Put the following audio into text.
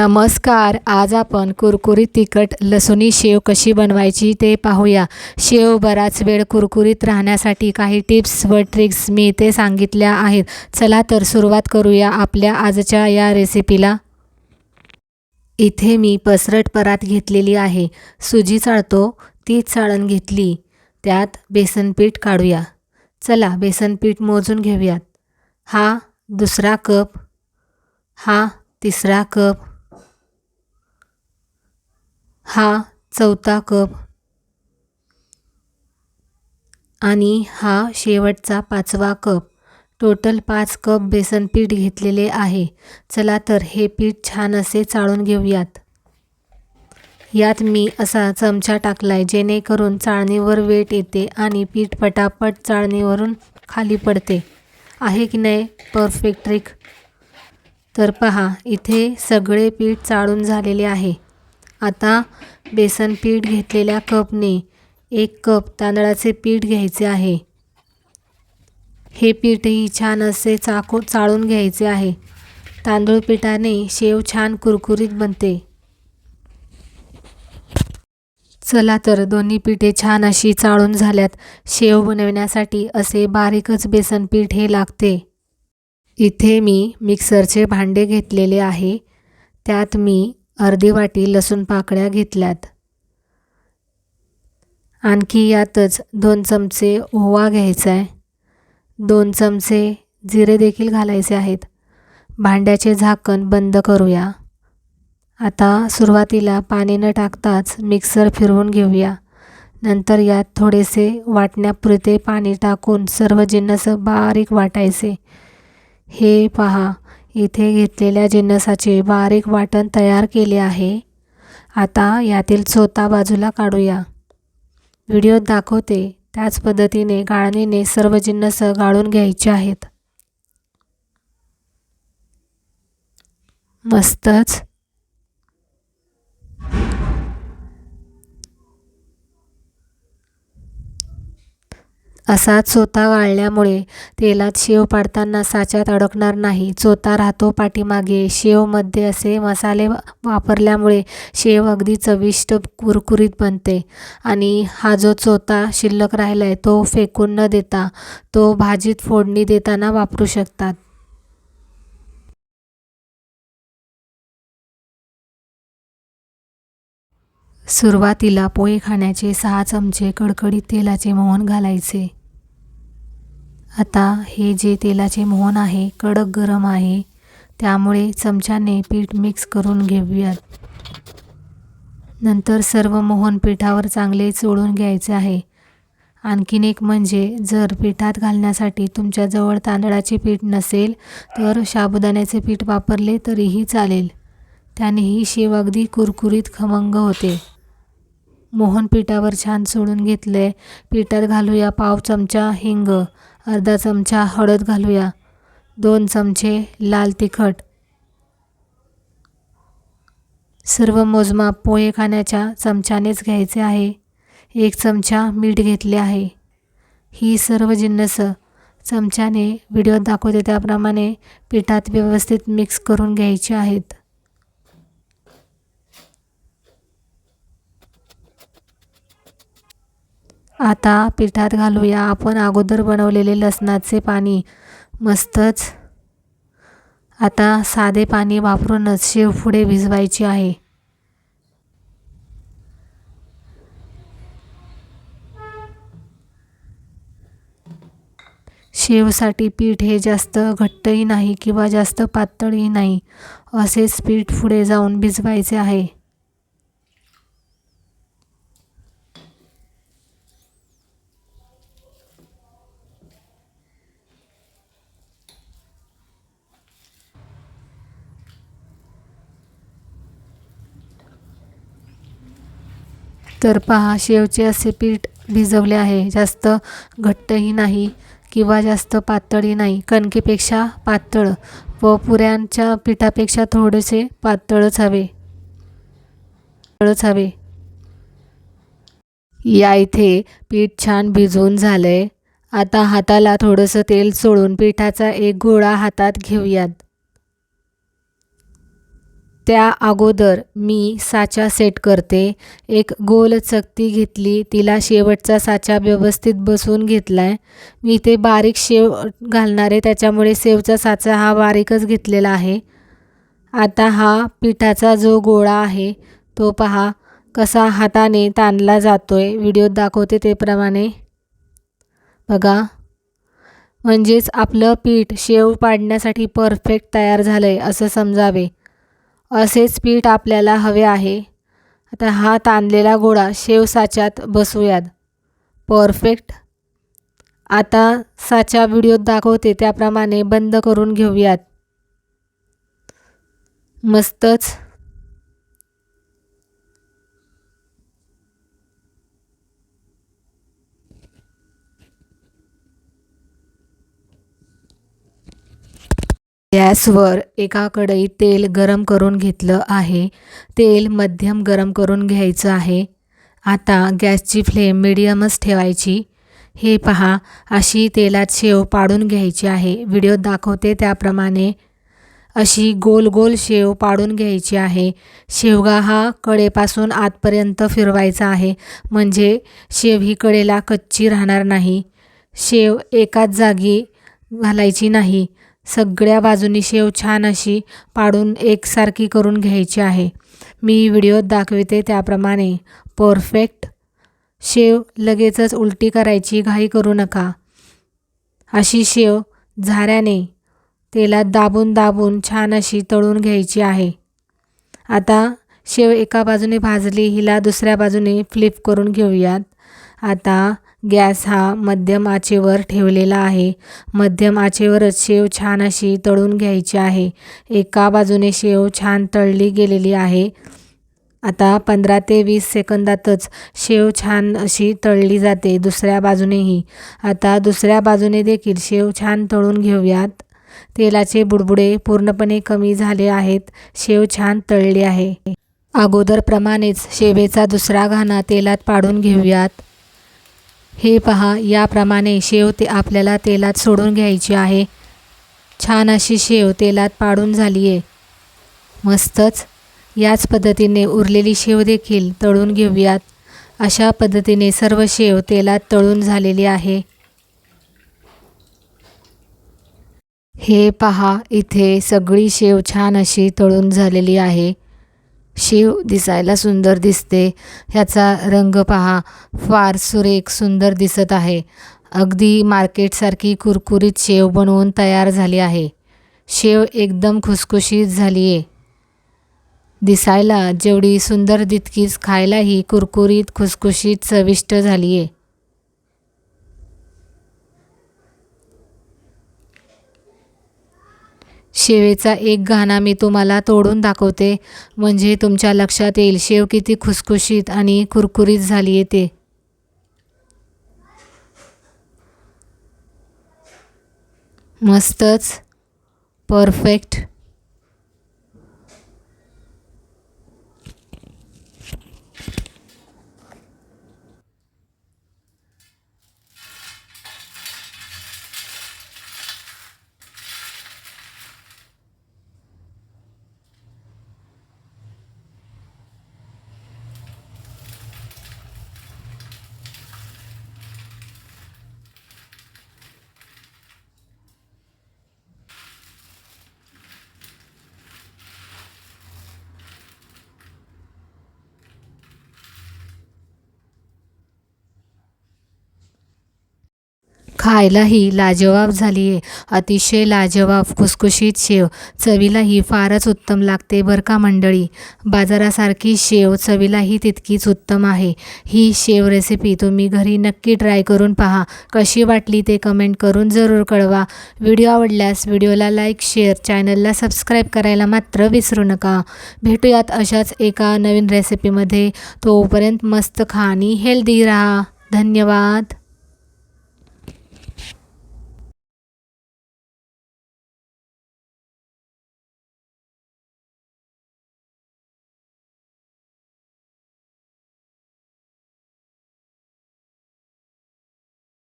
नमस्कार आज आपण कुरकुरीत तिखट लसुणी शेव कशी बनवायची ते पाहूया. शेव बराच वेळ कुरकुरीत राहण्यासाठी काही टिप्स व ट्रिक्स मी इथे सांगितल्या आहेत. चला तर सुरुवात करूया आपल्या आजच्या या रेसिपीला. इथे मी पसरट परात घेतलेली आहे. सुजी चाळतो ती चाळण घेतली. त्यात बेसनपीठ काढूया. चला बेसनपीठ मोजून घेऊयात. हा दुसरा कप. हा तिसरा कप. हा चौथा कप आणि हा शेवटचा पाचवा कप. टोटल पाच कप बेसन पीठ घेतलेले आहे. चला तर हे पीठ छान असे चाळून घेऊयात. यात मी असा चमचा टाकलाय जेणेकरून चाळणीवर वेट येते आणि पीठ पटापट चाळणीवरून खाली पडते. आहे की नाही? Perfect trick. तर पहा इथे सगळे पीठ चाळून झालेले आहे. आता बेसन पीठ घेतलेल्या कपने एक कप तांदळाचे पीठ घ्यायचे आहे. हे पीठही छान असे चाकू चाळून घ्यायचे आहे. तांदूळ पिठाने शेव छान कुरकुरीत बनते. चला तर दोन्ही पिठे छान अशी चाळून झाल्यात. शेव बनवण्यासाठी असे बारीकच बेसन पीठ हे लागते. इथे मी मिक्सरचे भांडे घेतलेले आहे. त्यात मी अर्धी वाटी लसूण पाकळ्या घेतल्यात. आणखी यातच दोन चमचे ओवा घ्यायचा आहे दोन चमचे जिरे देखील घालायचे आहेत. भांड्याचे झाकण बंद करूया. आता सुरुवातीला पाणी न टाकताच मिक्सर फिरवून घेऊया. नंतर यात थोडेसे वाटण्यापुरते पाणी टाकून सर्व जिन्नस बारीक वाटायचे. हे पहा. इथे घेतलेल्या जिन्नसाचे बारीक वाटण तयार केले आहे. आता यातील चोथा बाजूला काढूया. व्हिडिओत दाखवते त्याच पद्धतीने गाळणीने सर्व जिन्नस गाळून घ्यायचे आहेत. मस्तच. असा चोथा गाळल्यामुळे तेलात शेव पाडताना साच्यात अडकणार नाही. चोथा राहतो पाठीमागे. शेवमध्ये असे मसाले वापरल्यामुळे शेव अगदी चविष्ट कुरकुरीत बनते. आणि हा जो चोथा शिल्लक राहिला आहे तो फेकून न देता तो भाजीत फोडणी देताना वापरू शकतात. सुरुवातीला पोहे खाण्याचे सहा चमचे कडकडीत तेलाचे मोहन घालायचे. आता हे जे तेलाचे मोहन आहे कडक गरम आहे त्यामुळे चमच्याने पीठ मिक्स करून घेऊयात. नंतर सर्व मोहन पिठावर चांगले चोळून घ्यायचे आहे. आणखीन एक म्हणजे जर पिठात घालण्यासाठी तुमच्याजवळ तांदळाचे पीठ नसेल तर साबुदाण्याचे पीठ वापरले तरीही चालेल. त्याने ही शेव अगदी कुरकुरीत खमंग होते. मोहन पिठावर छान सोडून घेतले पिठात घालूया पाव चमचा हिंग. अर्धा चमचा हळद घालूया. दोन चमचे लाल तिखट. सर्व मोजमाप पोहे खाण्याच्या चमच्यानेच घ्यायचे आहे. एक चमचा मीठ घेतले आहे. ही सर्व जिन्नस चमच्याने व्हिडिओत दाखवते त्याप्रमाणे पिठात व्यवस्थित मिक्स करून घ्यायचे आहेत. आता पिठात घालूया. आपण अगोदर बनवलेले लसणाचे पाणी. मस्तच. आता साधे पाणी वापरूनच शेव पुढे भिजवायची आहे. शेवसाठी पीठ हे जास्त घट्टही नाही किंवा जास्त पातळही नाही. असेच पीठ पुढे जाऊन भिजवायचे आहे. तर पहा शेवचे असे पीठ भिजवले आहे. जास्त घट्टही नाही किंवा जास्त पातळही नाही. कणकेपेक्षा पातळ व पुऱ्यांच्या पिठापेक्षा थोडेसे पातळच हवे. पातळच हवे. या इथे पीठ छान भिजवून झालं आहे आता हाताला थोडंसं तेल सोडून पिठाचा एक गोळा हातात घेऊयात. त्या अगोदर मी साचा सेट करते. एक गोल चकती घेतली तिला शेवटचा साचा व्यवस्थित बसवून घेतला आहे मी ते बारीक शेव घालणार आहे त्याच्यामुळे शेवचा साचा हा बारीकच घेतलेला आहे. आता हा पिठाचा जो गोळा आहे तो पहा कसा हाताने ताणला जातो आहे व्हिडिओत दाखवते ते प्रमाणे बघा. म्हणजेच आपलं पीठ शेव पाडण्यासाठी परफेक्ट तयार झालं आहे असं समजावे. असेच पीठ आपल्याला हवे आहे. आता हा ताणलेला गोळा शेव साच्यात बसूयात. परफेक्ट. आता साचा व्हिडिओत दाखवते त्याप्रमाणे बंद करून घेऊयात. मस्तच. गॅसवर एका कढईत तेल गरम करून घेतलं आहे. तेल मध्यम गरम करून घ्यायचं आहे. आता गॅसची फ्लेम मिडियमच ठेवायची. हे पहा अशी तेलात शेव पाडून घ्यायची आहे. व्हिडिओत दाखवते त्याप्रमाणे. अशी गोल गोल शेव पाडून घ्यायची आहे. शेवगा हा कडेपासून आतपर्यंत फिरवायचा आहे. म्हणजे शेव ही कडेला कच्ची राहणार नाही. शेव एकाच जागी घालायची नाही. सगळ्या बाजूनी शेव छान अशी पाडून एकसारखी करून घ्यायची आहे. मी व्हिडिओत दाखविते त्याप्रमाणे. परफेक्ट. शेव लगेचच उलटी करायची घाई करू नका. अशी शेव झाऱ्याने तेलात दाबून दाबून छान अशी तळून घ्यायची आहे. आता शेव एका बाजूने भाजली हिला दुसऱ्या बाजूने फ्लिप करून घेऊयात. आता गॅस हा मध्यम आचेवर ठेवलेला आहे. मध्यम आचेवरच शेव छान अशी तळून घ्यायची आहे. एका बाजूने शेव छान तळली गेलेली आहे. आता पंधरा ते वीस सेकंदातच शेव छान अशी तळली जाते दुसऱ्या बाजूनेही. आता दुसऱ्या बाजूने देखील शेव छान तळून घेऊयात. तेलाचे बुडबुडे पूर्णपणे कमी झाले आहेत. शेव छान तळली आहे. अगोदरप्रमाणेच शेवेचा दुसरा घाणा तेलात पाडून घेऊयात. हे पहा याप्रमाणे शेव ते आपल्याला तेलात सोडून घ्यायची आहे. छान अशी शेव तेलात पाडून झाली आहे मस्तच. याच पद्धतीने उरलेली शेव देखील तळून घेऊयात. अशा पद्धतीने सर्व शेव तेलात तळून झालेली आहे. हे पहा इथे सगळी शेव छान अशी तळून झालेली आहे. शेव दिसायला सुंदर दिसते. ह्याचा रंग पहा फार सुरेख सुंदर दिसत आहे. अगदी मार्केटसारखी कुरकुरीत शेव बनवून तयार झाली आहे. शेव एकदम खुसखुशीत झाली आहे दिसायला जेवढी सुंदर तितकीच खायलाही कुरकुरीत खुसखुशीत चविष्ट झाली आहे शेवेचा एक घाणा मी तुम्हाला तोडून दाखवते. म्हणजे तुमच्या लक्षात येईल शेव किती खुसखुशीत आणि कुरकुरीत झाली आहे ते. मस्तच. परफेक्ट. खायलाही लाजवाब झाली आहे अतिशय लाजवाब खुसखुशीत शेव. चवीलाही फारच उत्तम लागते बरं का मंडळी? बाजारासारखी शेव चवीलाही तितकीच उत्तम आहे. ही शेव रेसिपी तुम्ही घरी नक्की ट्राय करून पहा. कशी वाटली ते कमेंट करून जरूर कळवा. व्हिडिओ आवडल्यास व्हिडिओला लाईक शेअर चॅनलला सबस्क्राईब करायला मात्र विसरू नका. भेटूयात अशाच एका नवीन रेसिपीमध्ये तोपर्यंत मस्त खा आणि हेल्दी राहा. धन्यवाद.